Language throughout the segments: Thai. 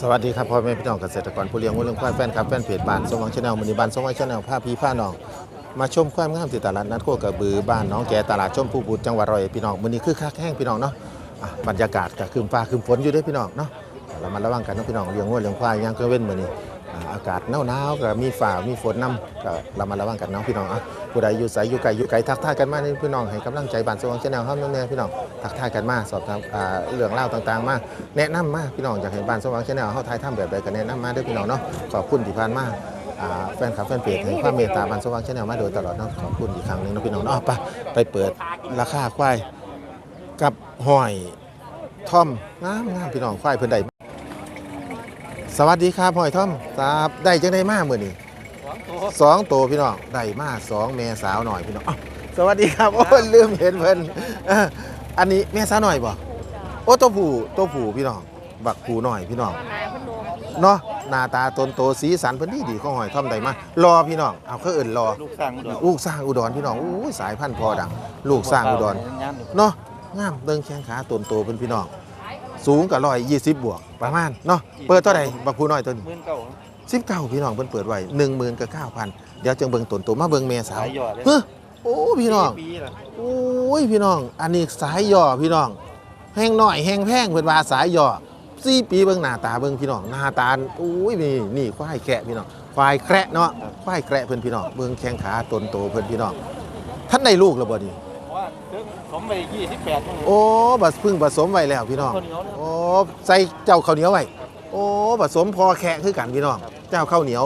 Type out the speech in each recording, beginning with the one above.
สวัสดีครับพ่อแม่พี่น้องเกษตรกรผู้เลี้ยงวัวเลี้ยงควายแฟนคลับแฟนเพจบ้านสมหวังชาแนลมือนี้บ้านสมหวังชาแนลผ้าพีผ้าน้อง มาชมความงามที่ตลาดนัดโคกระบือบ้านน้องแก่ตลาดชมพูบุตรจังหวัดร้อยเอ็ดพี่น้องมือนี้คือคักแห้งพี่น้องเนาะอะบรรยากาศก็คืมฟ้าคืมฝนอยู่เด้วยพี่น้องเนาะเรามาระวังกันเนาะพี่น้องเลี้ยงวัวเลี้ยงควายย่างเครื่องเว้นมือนี้ อากาศหนาวๆก็มีฝ่ามีฝนนํก็เรามาระวังกันเนาะพี่น้องอะผู้ใดอยู่ไสอยู่ไกลอยู่ไกลทักทายกันมานี่พี่น้องให้กำลังใจบ้านสมหวังชาแนลเฮาแน่ๆพี่น้องทักทายกันมาสอบถามอ่าเรื่องเล่าวต่างๆ มาแนะนำมาพี่น้องอยากเห็นบ้านสว่างชาแนลเฮาถ่ายทำแบบใดก็แนะนำมาเด้อพี่น้องเนาะขอบคุณที่ผ่านมาอ่าแฟนคลับแฟนเพจให้ความเมตตาบ้านสว่างชาแนลมาโดยตลอดเนาะขอบคุณอีกครั้งหนึงเนาะพี่น้องเนาะไปไปเปิดราคาควายกับหอยท่อมงามงามพี่น้องควายเพิ่นได้ สวัสดีครับหอยท่อมครับได้จังได้มามื้อนี้สองตัวพี่น้องได้มาสองแม่สาวหน่อยพี่น้องอ้าวสวัสดีครับโอ้ยลืมเห็นเพิ่นเอ้ออันนี้แม่สาวหน่อยบ่โอ้ตัวผู้ตัวผู้พี่น้องบักผู้หน่อยพี่น้องเนาะหน้าตาตนโตสีสันเพิ่นดีดีของหอยท่อมใดมารอพี่น้องเอาเขาเอิ่นรอลูกสร้างอุดรลูกสร้างอุดรพี่น้องอู้ยสายพันธุ์พอดัง ลูกสร้างอุดรงามอยู่เนาะงามเบิ่งแข้งขาตนโตเพิ่นพี่น้อง สูงกับร้อยยี่สิบบวกประมาณเนาะเปิดเท่าไหร่บักผู้น้อยตัวนี้หมื่นเก้าสิบเก้าพี่น้องเพิ่นเปิดไว้หนึ่งหมื่นกับเก้าพันเดี๋ยวจึงเบิ่งตนโตมาเบิ่งแม่สาสายวหยอดเลยเฮ้อโอ้พี่น้องปีละโอ้ยพี่น้อง อันนี้สายย่อพี่น้อง แห้งหน่อยแห้งแพงเพิ่นว่าสายย่อสี่ปีเบิ่งหน้าตาเบิ่งพี่น้องหน้าตาโอ้ยนี่นี่ควายแกะพี่น้องควายแคระเนาะควายแคระเพิ่นพี่น้องเบิ่งแข้งขาตนโตเพิ่นพี่น้องท่านได้ลูกแล้วบ่นี่ว่า ถึงผมไปยี่สิบแปดโอ้บัดเพึ่งผสมไว้แล้วพี่น้องคนเหนียวเนี่ยโอ้ใส่เจ้าข้าวเหนียวไว้โอ้ผสมพอแคะคือกันพี่น้องเจ้าข้าวเหนียว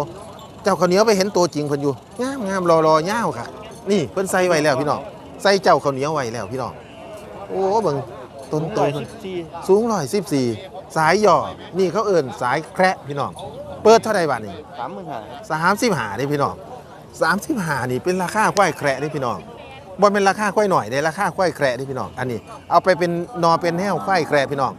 เจ้าข้าวเหนียวไปเห็นตัวจริงเพิ่นอยู่งามงามรอรอยาวค่ะ นี่เพิ่นใส่ไว้แล้วพี่น้องใส่เจ้าข้าวเหนียวไว้แล้วพี่น้องโอ้เบิ่งต้นโตร้อยเพิ่สินบสี่สูงร้อยสิบสี่สายหย่อนี่เขาเอิ่นสายแคระพี่น้อง เปิดเท่าไหร่บาทนี่สามหมื่นห้าสามสิบห้านี่พี่น้องสามสิบห้านี่เป็นราคาควายแคระนี่พี่น้อง บ่เป็นราคาควายหน่อยได้ราคาควายแคระนี่พี่น้อง อันนี้ เอาไปเป็นนอเป็นแนวควายแคระพี่น้อง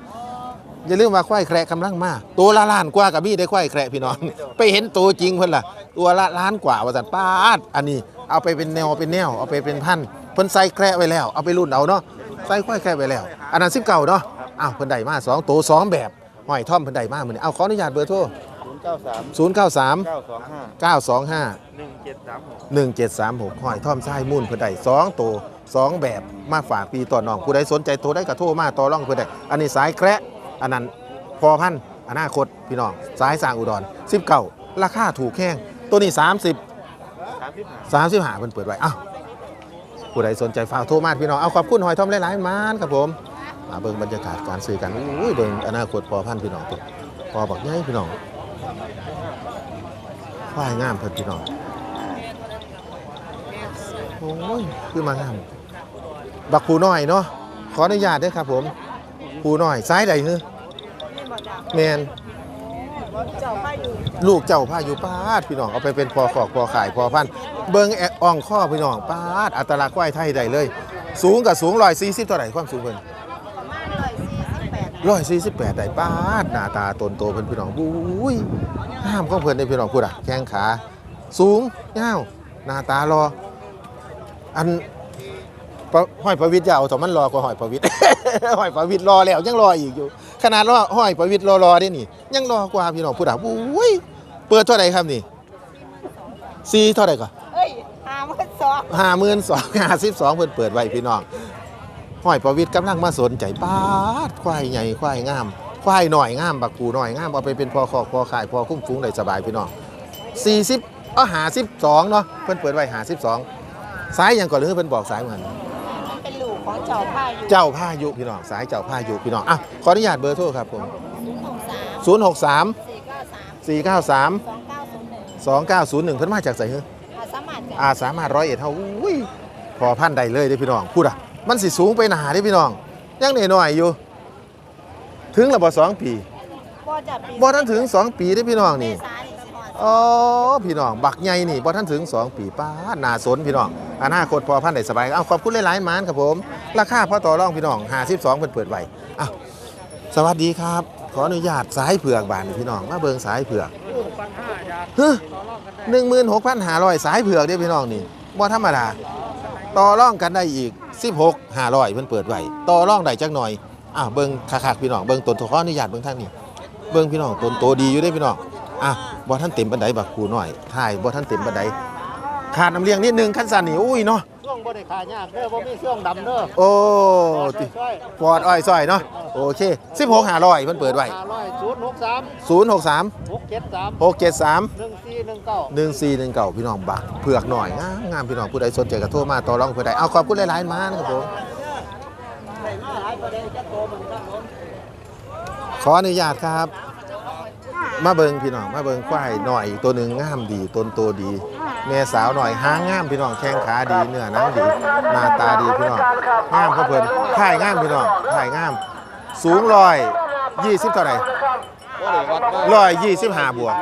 อย่าลืมว่าควายแคระกำลังมาตัวละล้านกว่ากับพี่ได้ควายแคระพี่น้อง ไปเห็นตัวจริงเพิ่นล่ะ ตัวละล้านกว่าว่าสันป้าดอันนี้ เอาไปเป็นแนวเป็นแนวเอาไปเป็นพันเพิ่นใส่แคระไว้แล้ว เอาไปรุ่นเอาเนาะใส่ควายแคระไว้แล้ว อันนั้นสิบเก่าเนาะอ้าวเพิ่นได้มาสองตัวสองแบบหอยท่อมเพิ่นได้มาเหมือนี้เอาขออนุญาตเบอร์โทรศู ย์เก้าสาม093 เก้าสองห้า925 หนึ่งเจ็ดสามหก 1736หอยท่อมทรายมุ่นเพื่อได้สองตัวสองแบบมาฝากปีต่อน้องผู้ใดสนใจโทรได้ก็โทรมาต่อร่องเพื่อได้อันนี้สายแคระอันนั้นพอพันธุ์อนาคตพี่น้องสายสร้างอุดรสิบเก่าราคาถูกแห้งตัวนี้ 30สามสิบห้า30หาเพิ่นเปิดไว้อ้าวผู้ใดสนใจฝากโทรมาพี่น้องเอาขอบคุณหอยท่อมหลายๆมานครับผมมาเบิ่งบรรยากาศการซื้อกันอุ้ยเบิ่งอนาคตพอพันธุ์พี่น้องตัวพอบักใหญ่พี่น้อง ควายงามเพิ่นพี่น้องโอ้ยคือมางามบักผูน้อยเนาะขออนุญาตด้วยครับ ผมผูน้อยซ้ายใดฮ้อแมนเจ้าป้าอยู่ลูกเจ้าพายุป้าดพี่น้องเอาไปเป็นพอขอกพอขายพอพันเบิ้งแอะอ่องข้อพี่น้องป้าดอัตลักษณ์ควายไทยใดเลย สูงกับสูงร้อยสี่สิบเท่าไหร่ความสูงเพิ่น ร้อยสี่สิบแปดได้ป้าดหน้าตาตนโตเพิ่นพี่น้องบุ้ยห้ามของเพิ่นได้พี่น้องพูดอะแข้งขาสูงยาวหน้าตารอ อันปะห้อยประวิทย์อยาวแต่มันรอกว่าห้อยประวิทย์ห้อยประวิทย์รอแล้วยังรออีกอยู่ ขนาดรอห้อยประวิทย์รอรอได้นี่ ยังรอกว่าพี่น้องพูดอะบุ้ยเปิดเท่าไหร่ครับนี่ซีเท่าไหร่ก่อนเอ้ยหามาสองห้าหมื่นสองห้าสิบสองเพิ่นเปิดไว้พี่น้อง ห้อยประวิทย์กำลังมาสนใจป้าดควายใหญ่ควายงาม ควายหน่อยงามบักกูหน่อยงามเอาไปเป็นพอขอกพอขายพอคุ้มฟุ้งได้สบายพี่น้องสี่สิบเอาหาสิบสองเนาะเพิ่นเปิดไว้หาสิบสองสายอย่างก่อนหรือเพิ่นบอกสายเหมือนมันเป็นลูกของเจ้าป้าอยู่เจ้าผ้ายุพี่น้องสายเจ้าผ้ายุพี่น้องอะขออนุญาตเบอร์โทรครับผมศูนย์หกสาม063สี่เก้าสาม493สองเก้าศูนย์หนึ่ง2901เพิ่นมาจากไสเฮ้ออาสามารถจะอาสามารถร้อยเอ็ดเฮาอุ้ยพอพันใดเลยเด้อพี่น้องพูดอะ มันสิสูงไปหนาเด้อพี่น้องยังน้อยๆอยู่ ถึงแล้วบ่สองปีบ่จะปีบ่ทันถึง2ปีเด้อพี่น้องนี่เมษานี่สิฮอดอ๋อพี่น้อง บักใหญ่นี่บ่ทันถึง 2 ปีป้าดน่าสนพี่น้องอนาคตพอพันได้สบายเอาขอบคุณหลายๆหมานครับผม ราคาพอต่อรองพี่น้อง 52เพิ่นเปิดไว้อ้าวสวัสดีครับ ขออนุญาตสายเผือกบานนี่พี่น้องมาเบิ่งสายเผือกเฮ้หนึ่งหมื่นหกพันห้าร้อยสายเผือกเด้อพี่น้องนี่บ่ธรรมดา ต่อร่องกันได้อีก 16 500เพิ่นเปิดไว้ต่อร่องได้จักหน่อยอะเบิ่งคักๆพี่น้องเบิ่งต้นขออนุญาตเบิ่งทางนี้เบิ่งพี่น้องต้นโตดีอยู่เด้พี่น้องอะบ่ท่านเต็มบันไดบักคูหน่อยถ่ายบ่ท่านเต็มบันไดขาดน้ำเลี้ยงนิดนึงขั้นสันนี่อุ้ยเนาะ บ่ได้ขายากเด้อบ่มีช่วงดำเด้อโอ้ติช่วยปอดอ้อยซอยเนาะโอเค16 500เพิ่นเปิดไว้500 063 063 673 673 1419 1419พี่น้องบักเผือกหน่อยงามงามพี่น้องผู้ใดสนใจก็โทรมาต่อรองเพื่อใดเอาขอบคุณหลายๆมานะครับผมขออนุญาตครับ มาเบิงพี่น้องมาเบิงควายหน่อยตัวหนึ่งงามดีต้นโตดี แม่สาวหน่อยหางงามพี่น้องแข้งขาดีเนื้อหนังดีหน้าตาดีพี่น้องงามเขาเพิ่นถ่ายงามพี่น้องถ่ายงาม สูงร้อยยี่สิบเท่าไหร่บ่ได้วัดมาร้อยยี่สิบห้าบวก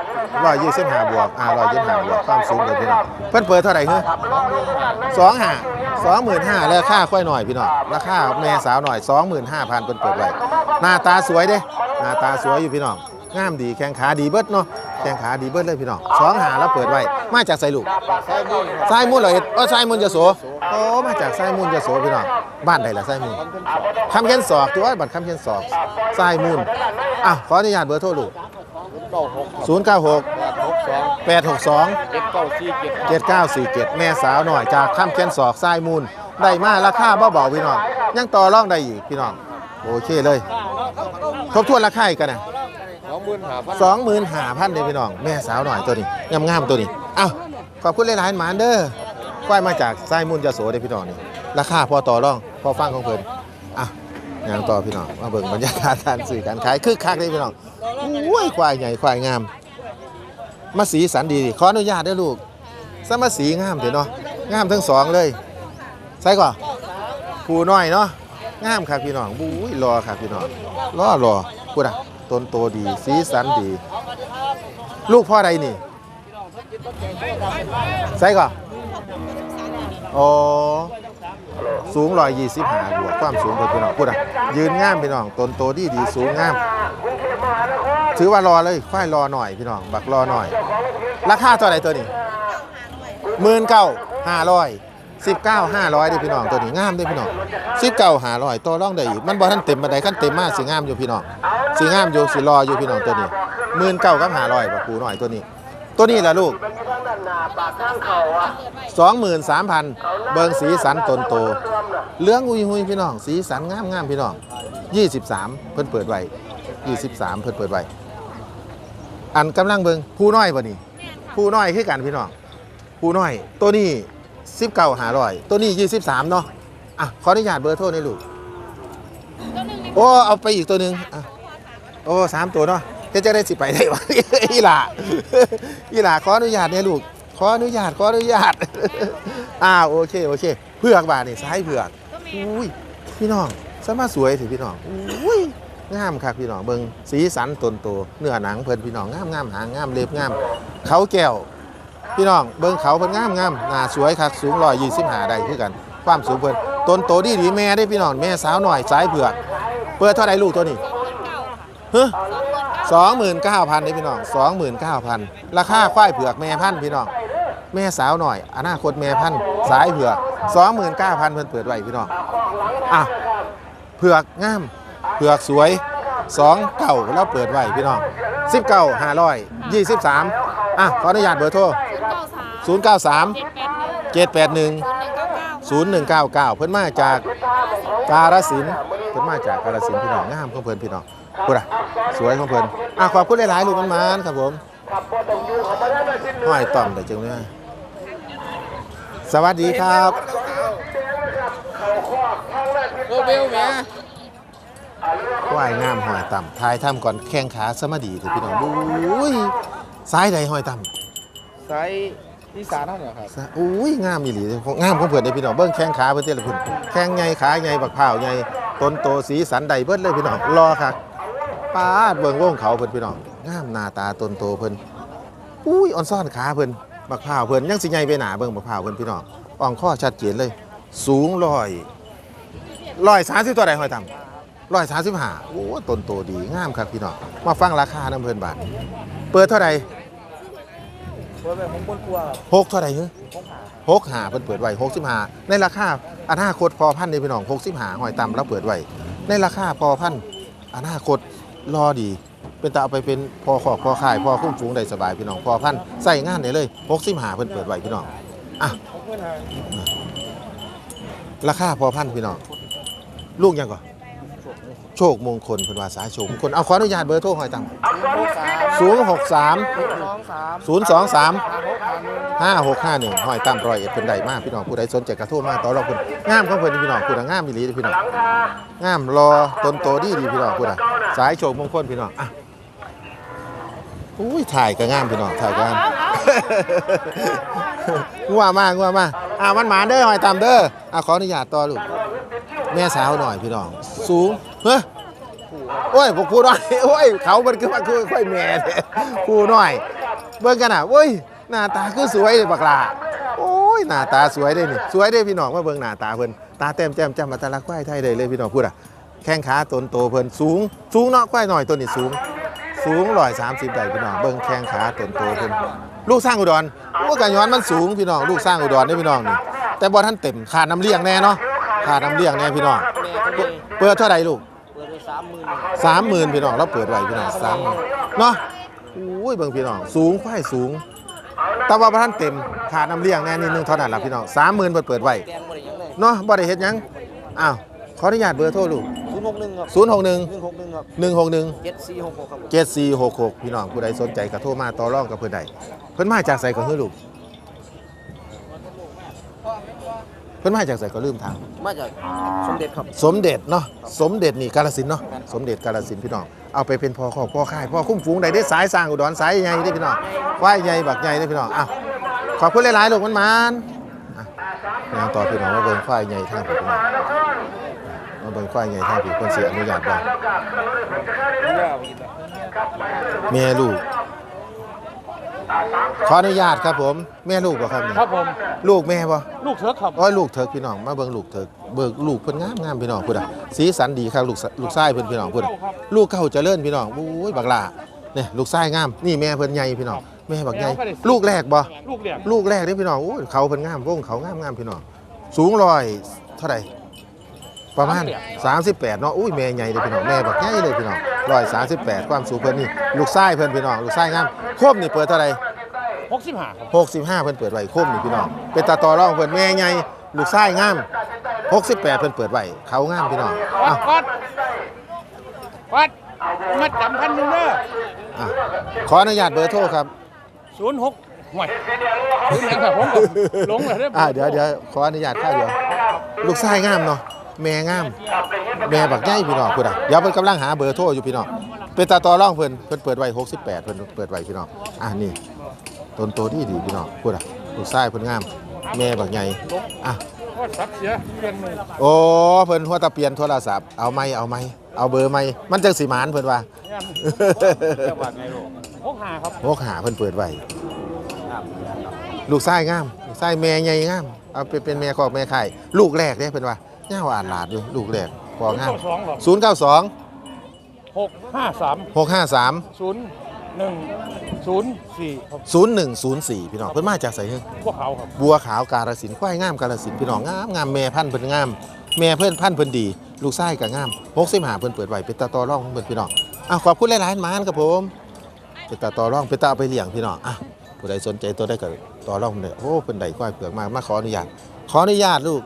ร้อยยี่สิบห้าบวกอ่าร้อยยี่สิบห้าบวกความสูงเลยพี่น้องเพิ่นเปิดเท่าไหร่เฮ้ยสองห้าสองหมื่นห้าแล้วค่าค่อยหน่อยพี่น้องราคาแม่สาวหน่อยสองหมื่นห้าพันเพิ่นเปิดไว้หน้าตาสวยเด้หน้าตาสวยอยู่พี่น้อง งามดีแข้งขาดีเบิดเนาะแข้งขาดีเบิดเลยพี่น้องสองหาแล้วเปิดไว้มาจากไสลูกไส้มูลเหรอเอ็ดเออไส้มูลยโสโอ้มาจากไส้มูลยโสพี่น้องบ้านใดล่ะไส้มูลคำเขียนสอกตัวบัตรคำเขียนสอกไส้มูลอะขออนุญาตเบอร์โทรลูก0 9 6 862 7947 แม่สาวหน่อยจากคำเขียนสอกไส้มูลได้มาราคาเบาๆพี่น้องยังต่อรองได้อีกพี่น้องโอเคเลยครบถ้วนราคาอีกกันนะ สองหมื่นห้าพันเลยพี่น้อง แม่สาวหน่อยตัวนี้งามๆตัวนี้เอ้าขอบคุณหลายๆหมานเด้อควายมาจากไส้มุนยโสเด้อพี่น้องนี่ราคาพอต่อรองพอฟังของเพิ่นอะอย่างต่อพี่น้องมาเบิ่งบรรยากาศการซื้อการขายคึกคักเลยพี่น้องอุ้ยควายใหญ่ควายงาม มาสีสันดีขออนุญาตเด้อลูกสมาสีงามเถอะเนาะงามทั้งสองเลยใส่ก่อนผู้น้อยเนาะงามครับพี่น้องบุ้ยรอครับพี่น้องรอรอพูดอะ ต้นโตดีสีสันดี ลูกพ่อใดนี่ใส่ก่อนอ๋อสูงรอยยี่สิบห้าบวกความสูงเป็นพี่น้องพูดอะยืนงามพี่น้องต้นโตดีดีสูงงามถือว่ารอเลยค่อยรอหน่อยพี่น้องบักรอหน่อย ราคาเท่าไหร่ตัวนี้หมื่นเก้าห้าร้อย สิบเก้าห้าร้อยดิพี่น้องตัวนี้งามด้พี่น้องสิบเก้าหาร้อยตัวร่องได้อีกมันบ่ท่านเต็มบันไดขั้นเต็มมากสีงามอยู่พี่น้องสีงามอยู่สีรออยู่พี่น้องตัวนี้หมื่นเก้ากับห้าร้อยบักปูหน่อยตัวนี้ ตัวนี้ล่ะลูกสองหมื่นสามพันเบิงสีสันตนโตเหลืองอุยหุยพี่น้อง สีสันงามงามพี่น้องยี่สิบสามเพิ่นเปิดไว้ยี่สิบสามเพิ่นเปิดไว้อันกำลังเบิงผู้น้อยบ่นี่ผู้น้อยคือกันพี่น้องผู้น้อยตัวนี้ สิบเก้าหาร้อยตัวนี้ยี่สิบสามเนาะอะขออนุญาตเบอร์โทรในอยลูกโอ้เอาไปอีกตัวหนึ่งอะโอ้สามตัวเนาะจะจะได้สิไปได้วะอีหล่าอีหล่าขออนุญาตเนี่ยลูกขออนุญาตขออนุญาตอ่าโอเคโอเคเผือกบาทนี่ซ้ายเผือกอุ้ยพี่น้องสมาสวยสิพี่น้องอุ้ยงามครับพี่น้องเบิงสีสันตนโตเนื้อหนังเพิ่นพี่น้องงามงามหางงามเล็บงามเขาแก้ว พี่น้องเบิงเขาเพิ่นงามงามหน้าสวยครับสูงร้อยยี่สิบห้าได้คือกัน ความสูงเพิ่นต้นโตดีดีแม่ได้พี่น้องแม่สาวหน่อยสายเผือกเปิดเท่าไรลูกตัวนี้เฮ้สองหมื่นเก้าพันได้พี่น้องสองหมื่นเก้าพันราคาควายเผือกแม่พันพี่น้องแม่สาวหน่อยอนาคตแม่พันสายเผือกสองหมื่นเก้าพันเพิ่นเปิดไว้พี่น้องอะเผือกงามเผือกสวยสองเก่าแล้วเปิดไว้พี่น้องสิบเก้าห้าร้อยยี่สิบสามอะขออนุญาตเบอร์โทร ศูนย์เก้าสามเจ็ดแปดหนึ่งศูนย์หนึ่งเก้าเก้าเพิ่นมาจากกาฬสินเพิ่นมาจากกาฬสินพี่น้องงามของเพิ่นพี่น้องพูดอะสวยของเพิ่นอะขอบคุณหลายๆลูกมันมานครับผมห้อยต่อมแต่จังเลยสวัสดีครับโรเบลแหมว่ายงามหอยต่ำทายถ้ำก่อนแข้งขาสมาดีเถอะพี่น้องอุ้ยซ้ายใดหอยต่ไซส์ อีสานเท่าไหร่ครับ อุ้ยงามอีหลีงามของเพื่อนเลยพี่น้องเบิ้งแข้งขาเพื่อนเตี้ยละคุณแข้งใหญ่ขาใหญ่บักเผาวใหญ่ต้นโตสีสันใดเบิ้เลยพี่น้องรอค่ะปาดเบิ้งวงเขาเพื่อนพี่น้องงามหน้าตาต้นโตเพื่อนอุ้ยอ่อนซ่อนขาเพื่อนบักเผาวเพื่อนยังสิใหญ่ไปหนาเบิ้งบักเผาวเพื่อนพี่น้องอ่องข้อชัดเจนเลย สูงร้อยร้อยสามสิบตัวใดหอยต่ำร้อยสามสิบห้าโอ้ต้นโตดีงามครับพี่น้องมาฟังราคาน้ำเพลินบาทเปิดเท่าไหร่ เปิดแบบผมคนกลัวหกเท่าไหร่เฮ้ยหกหาเพิ่นเปิดไว้หกสิบห้าในราคาอนาคตพอพันในพี่น้องหกสิบห้าหอยต่ำแล้วเปิดไว้ในราคาพอพันอนาคตรอดีไปเป็นตาเอาไปเป็นพอขอกพอข่ายพอคุ้มฝูงได้สบายพี่น้องพอพันธุ์ใส่งานได้เลย65เพิ่นเปิดไว้พี่น้องอะหกหมื่นห้าราคาพอพันธุ์พี่น้องลูกยังก่อน โชคมงคลเพิ่นว่าสายโชคมงคลเอาขออนุญาตเบอร์โทรหอยตังศูนย์หกสาม063 สองสาม023ห้าหกห้าหนึ่ง5651หอยตามรอยเอ็ดเพิ่นได้มากพี่น้องผู้ใดสนใจกระโทรมาต่อรองเพิ่นงามของเพิ่นนี่พี่น้องผู้ใดงามอีหลีเด้อพี่น้องงามรอต้นโตดีดีพี่น้องผู้ใดสายโชคมงคลพี่น้องอะอุ้ยถ่ายก็งามพี่น้องถ่ายก็งาม งัวมากงัวมาอ่ามันหมาเด้อหอยตามเด้ออะขออนุญาตต่อลูก แม่สาวหน่อยพี่น้อง สูงเฮ้ยโอ้ยพวกผู้น้อยโอ้ยเขามันคือมันคือค่อยแม่เนี่ยผู้น้อย เบิ่งกันอะโอ้ยหน้าตาคือสวยเลยบักลาโอ้ยหน้าตาสวยเด้นี่สวยเด้พี่น้องมาเบิ่งหน้าตาเพิ่นตาแต้มแจ่มจำมาตาลักควายไทยได้เลยพี่น้องพูดอะแข้งขาตนโตเพิ่นสูง สูงเนาะควายหน่อยตัวนี้สูง สูง130ได้พี่น้องเบิ่งแข้งขาตนโตเพิ่นลูกสร้างอุดรโอ้กันย้อนมันสูงพี่น้องลูกสร้างอุดรเด้พี่น้องนี่แต่บ่ทันเต็มขาดน้ำเลี้ยงแน่เนาะ ขาดน้ำเลี้ยงแน่พี่น้องแม่ก็เลยเปิดเท่าไหร่ลูกเปิดไปสามหมื่นสามหมื่นพี่น้องเราเปิดไว้พี่น้องสามเนาะอุ้ยเบิ่งพี่น้องสูงควายสูง แต่ว่าบ่ท่านเต็มขาดน้ำเลี้ยงแน่นิดนึงเท่านั้นล่ะพี่น้องสามหมื่นเปิดเปิดไว้แกงบริยังเลยเนาะบ่ได้เฮ็ดหยังอ้าวขออนุญาตเบอร์โทรลูกศูนย์หกหนึ่งครับ0 6 1หนึ่งหกหนึ่งครับ1 6 1เจ็ดสี่หกหกครับผม7 4 6 6พี่น้องผู้ใดสนใจก็โทรมาต่อรองกับเพิ่นได้เพิ่นมาจากไสก็คือลูก พิ่นมาจากไสก็ลืมถามมาจากสมเด็จครับ สมเด็จเนาะสมเด็จนี่กาลสินธุ์เนาะสมเด็จกาลสินธุ์พี่น้องเอาไปเป็นพ่อครอบพ่อค่ายพ่อคุ้มฝูงได้ได้สายสร้างอุดรสายใหญ่ได้พี่น้องควายใหญ่บักใหญ่ได้พี่น้องอ้าวขอบคุณหลายๆลูกมันมันๆอะยางต่อพี่น้องมาเบิ่งควายใหญ่ทางพี่น้องมาเบิ่งควายใหญ่ทางพี่เพิ่นสิอนุญาตบ่แม่ลูก ขออนุญาตครับผม แม่ลูกบ่ครับนี่ครับผม ลูกแม่บ่ลูกเถิกครับโอ้ยลูกเถิกพี่น้องมาเบิ่งลูกเถิกเบิกลูกเพิ่นงามงามพี่น้องพุ่นอะสีสันดีครับลูกสลูกชายเพิ่นพี่น้องพุ่นอะลูกเขาเจริญพี่น้องโอ้ยบักหลาเนี่ยลูกชายงามนี่แม่เพิ่นใหญ่พี่น้องแม่บักใหญ่ลูกแรกบ่ลูกเลี้ยงลูกแรกเด้อพี่น้องโอ้ยเขาเพิ่นงามวงเขางามงามพี่น้องสูงร้อยเท่าไหร่ประมาณ 38เนาะอุ้ยแม่ใหญ่เลยพี่น้องแม่บักใหญ่เลยพี่น้อง 138ความสูงเพิ่นนี่ลูกชายเพิ่นพี่น้องลูกชายงามโคมนี่เปิดเท่าไหร่หกสิบห้าครับ65เพิ่นเปิดไว้คมนี่พี่น้องเป็นตาต่อรองเพิ่นแม่ใหญ่ลูกชายงาม68เพิ่นเปิดไว้เขางามพี่น้องวัอ้าดววัดวัดมัดจำพันหนึ่งเด้ออะขออนุญาตเบอร์โทรครับศูนย์หกห่วยศูนย์หยังครับผมก็หลงเลยเด้ออ่าเดี๋ยวเดี๋ยวขออนุญาตข้าวเดียวลูกชายงามเนาะ แม่งาม แม่บักใหญ่พี่น้องพุ่นอะเดี๋ยวเพิ่นกำลังหาเบอร์โทรอยู่พี่น้องเป็นตาต่อร่องเพิ่นเพิ่นเปิดไว้68เพิ่นเปิดไว้พี่น้องอะนี่ต้นโตดีดีพี่น้องพุ่นอะลูกชายเพิ่นงาม แม่บักใหญ่อะโอ้เพิ่นหัวตะเปียนโทรศัพท์เอาไหมเอาไหมเอาเบอร์ไหมมันจังสิหมานเพิ่นว่างานจังหวัดไงลูกหกห้าครับโกหาเพิ่นเปิดไว้ลูกชายงามลูกชายแม่ใหญ่งามเอาไปเป็นแม่คอกแม่ไข่ลูกแรกเด้เพิ่นว่า ย่าวอ่านหลาดอยู่ลูกแรกพองามสองหรอ092หกห้าสาม653ศูนย์หนึ่งศูนย์สี่ครับ0104พี่น้องเพิ่นมาจากไสเฮ้ยพวกเขาครับบัวขาวกาฬสินธุ์ควายงามกาฬสินธุ์พี่น้องงามงามแม่พันธุ์เพิ่นงามแม่เพิ่นพันธุ์เพิ่นดี ลูกชายก็งาม65เพิ่นเปิดไว้เป็นตาต่อรองของเพิ่นพี่น้องอะขอบคุณหลายๆหมานครับผมเป็นตาต่อรองเป็นตาเอาไปเลี้ยงพี่น้องอะผู้ใดสนใจตัวได้ก็ต่อรองเลยโอ้เป็นได้ควายเผือกมากมาขออนุญาตขออนุญาตลูก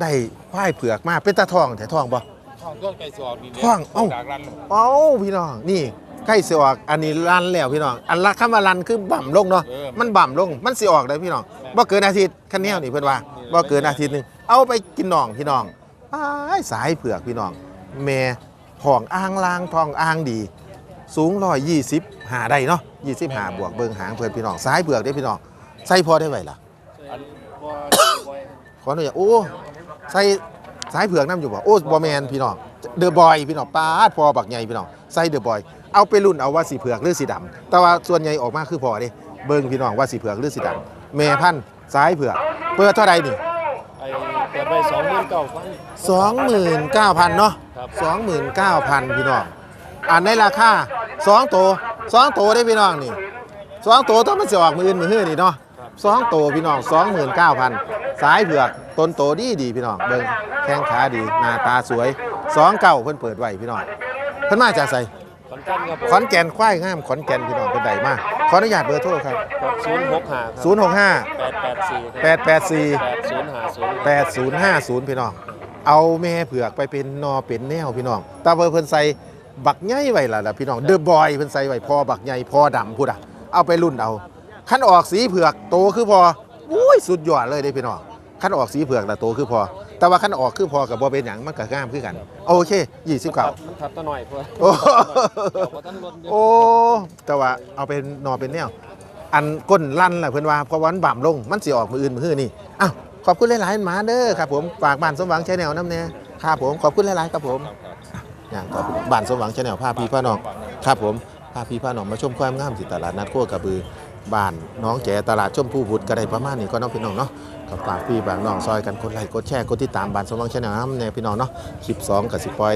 ได้ควายเผือกมากเป็นตาทองแต่ทองบ่ท้องก็ไก่สอบนี่ท้องเอ้า จากรันเอ้าพี่น้องนี่ใกล้สิออกอันนี้รันแล้วพี่น้องอันละคำว่ารันคือบ่ำลงเนาะมันบ่ำลงมันสิออกได้พี่น้องบ่เกินอาทิตย์คันแนวนี่เพิ่นว่าบ่เกินอาทิตย์หนึงเอาไปกินน่องพี่น้องอ้ายสายเผือกพี่น้องแม่ท้องอ่างลางท้องอ่างดี สูงร้อยยี่สิบหาได้เนาะยี่สิบหาบวกเบิงหางเพื่อนพี่น้องซ้ายเบือกได้พี่น้องใส่พอได้ไหวล่ะอันว่าขอหน่อยโอ้ ใส่สายเผือกน้ำอยู่บ่โอ้บอแมนพี่น้องเดอะบอยพี่น้องปาดพอบักใหญ่พี่น้องใส่เดอะบอยเอาไปรุ่นเอาว่าสีเผือกหรือสีดำแต่ว่าส่วนใหญ่ออกมาคือพอเด้เบิงพี่น้องว่าสีเผือกหรือสีดำแม่พันธุ์สายเผือกเปิดเท่าไหร่นี่ไอ้เปิดไปสองหมื่นเก้าพันสองหมื่นเก้าพันเนาะครับสองหมื่นเก้าพันพี่น้องอ่านในราคาสองตัวสองตัวได้พี่น้องนี่สองตัวต้องมันจะออกมืออื่นมือหื้อนี่เนาะ สองตัวพี่น้องสองหมื่นเก้าพันสายเผือกต้นโตดีดีพี่น้องเบิ่งแข้งขาดีหน้าตาสวยสองเก้าเพิ่นเปิดไว้พี่น้องเพิ่นมาจากไสขอนแก่นครับผมขอนแก่นควายงามขอนแก่นพี่น้องเป็นใดมากขออนุญาตเบอร์โทรครับศูนย์หกห้า065แปดแปดสี่884แปดศูนย์ห้าศูนย์8050พี่น้องเอาแม่เผือกไปเป็นนอเป็นแนวพี่น้องแตาเบอร์เพิ่นใส่บักใหญ่ไว้ล่ะล่ะพี่น้องเดอะบอยเพิ่นใส่ไว้พอบักใหญ่พอดำพูดอะเอาไปรุ่นเอา คันออกสีเผือกโตคือพออุ้ยสุดยอดเลยเด้พี่น้องคันออกสีเผือกน่ะโตคือพอ แต่ว่าคันออกคือพอกับบ่เป็นหยังมันก็งามคือกัน โอเค20เก่ามันทับตัวหน่อยเพื่อโอ้เดี๋ยวบ่ทันลดเยอะโอ้แต่ว่าเอาเป็นนอเป็นแนวอันก้นลั่นแหละเพื่อนว่าเพราะวามันบ่ำลงมันสิออกมืออื่นมือหื้อนี่อ้าวขอบคุณหลายๆหมาเด้อครับผมฝากบ้านสมหวังชแนลน้ำเนี่ยครับผมขอบคุณหลายๆครับผมอย่างต่อไปบ้านสมหวังชแนลพาพี่พาน้องครับผมพาพี่พาน้องมาชมความงามที่ตลาดนัดโคกระบือ บ้านน้องแก่ตลาดชมพูบุตรก็ได้ประมาณนี้ก็น้องพี่น้องเนาะก็ฝากพี่บางน้องซอยกันกดไลค์กดแชร์กดติดตามบ้านสมหวังชแนลน้ำเนี่ยพี่น้องเนาะคลิปสองกับสิปอย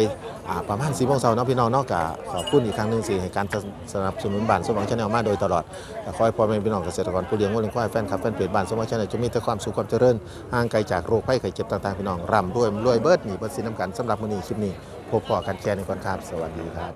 อ่าประมาณสีโมงเช้าเนาะพี่น้องเนาะกะขอบคุณอีกครั้งหนึ่งสิให้การสนับสนุนบ้านสมหวังชแนลมาโดยตลอดแต่ขอให้พ่อแม่พี่น้องเกษตรกรผู้เลี้ยงวัวเลี้ยงควายแฟนคลับแฟนเพจบ้านสมหวังชแนลจะมีแต่ความสุขความเจริญห่างไกลจากโรคภัยไข้เจ็บต่างๆพี่น้องร่ำรวยรวยเบิร์ดหนีเบิดสินน้ำกันสำหรับมื้อนี้คลิปนี้พบปอกันแค่นี้ก่อนครับสวัสดีครับ